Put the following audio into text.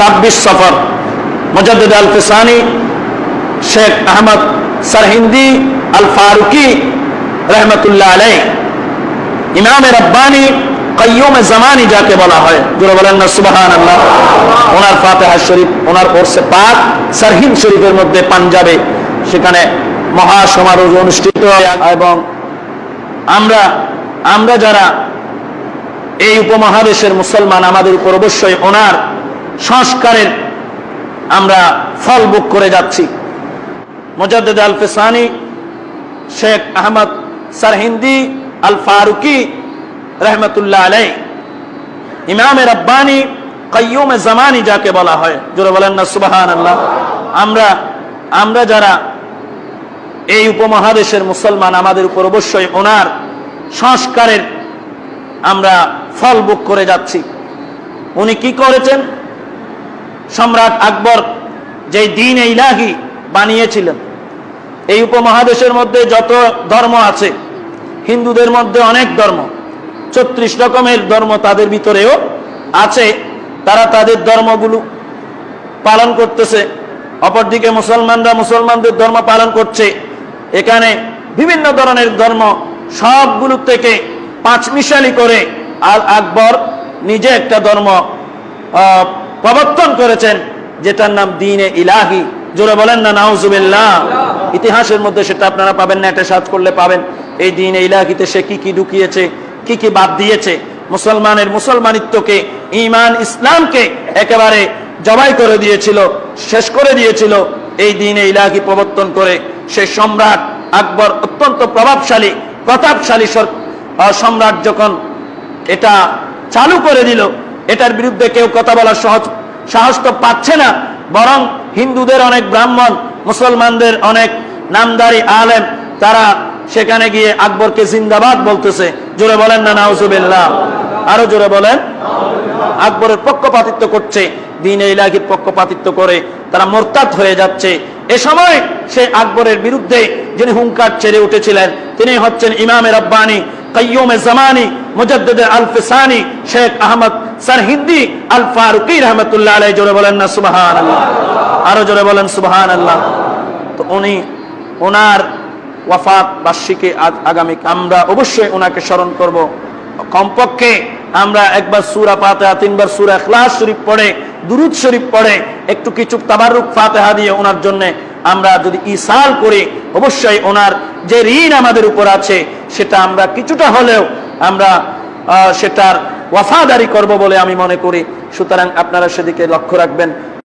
ছাব্বিশ সফর। মুজাদ্দিদ আল ফিসানি শেখ আহমদ সরহিন্দি আল ফারুকি রহমতুল্লাহ আলাই ইমাম রব্বানি কয়ুম জামানি যাকে বলা হয় সুবাহান আল্লাহ ওনার ফাতেহা শরীফ, ওনার কোর্সে পাক সারহিন শরীফের মধ্যে পাঞ্জাবে সেখানে মহা সমারোহ অনুষ্ঠিত এবং আমরা আমরা যারা এই উপমহাদেশের মুসলমান, আমাদের উপর অবশ্যই ওনার সংস্কারের আমরা ফল ভোগ করে যাচ্ছি। মুজাদ্দিদ আল ফিসানি শেখ আহমদ সরহিন্দি আল ফারুকি রহমতুল্লাহ আলাই ইমামে রব্বানি কয়ুম জামানি যাকে বলা হয়, জোরে বলেন না সুবাহান আল্লাহ আমরা আমরা যারা এই উপমহাদেশের মুসলমান, আমাদের উপর অবশ্যই ওনার সংস্কারের আমরা ফল বুক করে যাচ্ছি। উনি কি করেছেন? সম্রাট আকবর যে দিন ইলাহি বানিয়েছিলেন। এই উপমহাদেশের মধ্যে যত ধর্ম আছে, হিন্দুদের মধ্যে অনেক ধর্ম, ছত্রিশ রকমের ধর্ম তাদের ভিতরেও আছে, তারা তাদের ধর্মগুলো পালন করতেছে। অপরদিকে মুসলমানরা মুসলমানদের ধর্ম পালন করছে। এখানে বিভিন্ন ধরনের ধর্ম সবগুলো থেকে পাঁচ মিশালি করে আল আকবর নিজে একটা ধর্ম প্রবর্তন করেছেন যেটার নাম দিনে ইলাহি। জোরে বলেন না নাউজুবিল্লাহ। ইতিহাসের মধ্যে সেটা আপনারা পাবেন না এটা সার্চ করলে পাবেন। এই দিনে ইলাহিতে সে কি কি ঢুকিয়েছে কি কি বাদ দিয়েছে মুসলমানের মুসলমানিত্বকে ইমান ইসলামকে একেবারে জবাই করে দিয়েছিল শেষ করে দিয়েছিল। এই দিনে ইলাহি প্রবর্তন করে সে সম্রাট আকবর অত্যন্ত প্রভাবশালী প্রতাপশালী সম্রাট যখন এটা চালু করে দিল এটার বিরুদ্ধে কেউ কথা বলার সহজ, সাহস তো পাচ্ছে না। বরং হিন্দুদের অনেক ব্রাহ্মণ, মুসলমানদের অনেক নামদারি আলেম, তারা সেখানে গিয়ে আকবরকে জিন্দাবাদ বলতেছে। জোরে বলেন না, নাউজুবিল্লাহ। আরও জোরে বলেন। আকবরের পক্ষপাতিত্ব করছে, দিন ইলাহির পক্ষপাতিত্ব করে তারা মোরতাদ হয়ে যাচ্ছে। এ সময় সে আকবরের বিরুদ্ধে যিনি হুঙ্কার ছেড়ে উঠেছিলেন, তিনি হচ্ছেন ইমামে রব্বানি, কাইয়ুমে জামানি, মুজাদ্দিদ আল ফিসানি, শেখ আহমদ সরহিন্দি আল ফারুকি রহমতুল্লাহ আলাই জোরে বলেন না সুবহান আল্লাহ আরও জোরে বলেন সুবহান আল্লাহ তো উনি ওনার ওয়াফাত বার্ষিকী আগামী, আমরা অবশ্যই ওনাকে স্মরণ করব। কমপক্ষে আমরা একবার সুরা ফাতেহা, তিনবার সুরা ইখলাস শরীফ পড়ে, দুরুদ শরীফ পড়ে, একটু কিছু তাবারুক ফাতেহা দিয়ে ওনার জন্য আমরা যদি ইসাল করি, অবশ্যই ওনার যে ঋণ আমাদের উপর আছে, সেটা আমরা কিছুটা হলেও আমরা সেটার ওয়াফাদারি করব বলে আমি মনে করি। সুতরাং আপনারা সেদিকে লক্ষ্য রাখবেন।